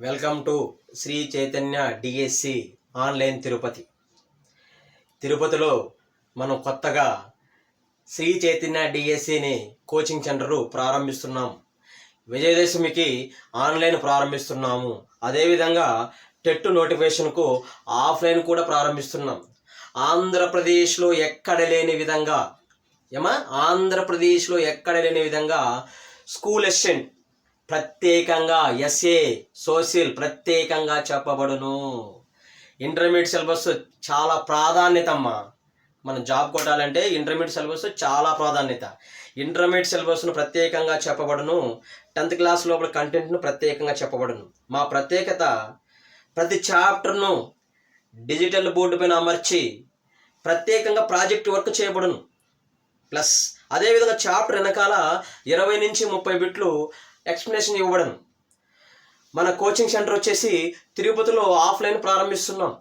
Welcome to Sri Chaitanya DSC online Tirupati. తిరుపతిలో మనం కొత్తగా శ్రీ చైతన్య డిఎస్సిని కోచింగ్ సెంటరు ప్రారంభిస్తున్నాం. విజయదశమికి ఆన్లైన్ ప్రారంభిస్తున్నాము. అదేవిధంగా టెట్ నోటిఫికేషన్కు ఆఫ్లైన్ కూడా ప్రారంభిస్తున్నాం. ఆంధ్రప్రదేశ్లో ఎక్కడ లేని విధంగా ఏమా? ఆంధ్రప్రదేశ్లో ఎక్కడ లేని విధంగా స్కూల్ అసిస్టెంట్ ప్రత్యేకంగా ఎస్ఏ సోషల్ ప్రత్యేకంగా చెప్పబడును. ఇంటర్మీడియట్ సిలబస్ చాలా ప్రాధాన్యత అమ్మా. మనం జాబ్ కొట్టాలంటే ఇంటర్మీడియట్ సిలబస్ చాలా ప్రాధాన్యత. ఇంటర్మీడియట్ సిలబస్ను ప్రత్యేకంగా చెప్పబడును. టెన్త్ క్లాస్ లోపల కంటెంట్ను ప్రత్యేకంగా చెప్పబడును. మా ప్రత్యేకత ప్రతి చాప్టర్ను డిజిటల్ బోర్డు పైన అమర్చి ప్రత్యేకంగా ప్రాజెక్ట్ వర్క్ చేయబడును. ప్లస్ అదేవిధంగా చాప్టర్ వెనకాల ఇరవై నుంచి ముప్పై బిట్లు ఎక్స్ప్లెనేషన్ ఇవ్వబడను. మన కోచింగ్ సెంటర్ వచ్చేసి తిరుపతిలో offline ప్రారంభిస్తున్నాం.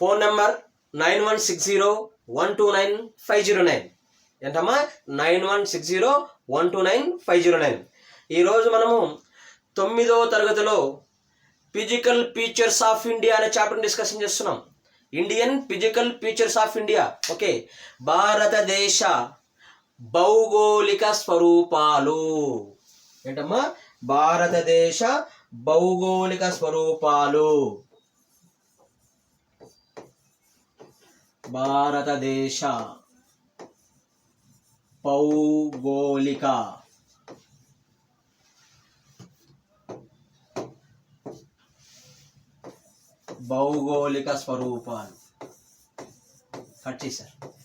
Phone number nine one six zero one two nine five zero nine. ఏంటమ్మా? Nine one six zero one two nine five zero nine. ఈరోజు మనము తొమ్మిదవ తరగతిలో ఫిజికల్ ఫీచర్స్ ఆఫ్ ఇండియా అనే చాప్టర్ డిస్కషన్ చేస్తున్నాం. Indian physical features of India okay. భారతదేశ భౌగోళిక స్వరూపాలు. ఏంటమ్మా? భారతదేశ భౌగోళిక స్వరూపాలు. భారతదేశ భౌగోళిక. భౌగోళిక స్వరూపాలు. కట్ చేశారు.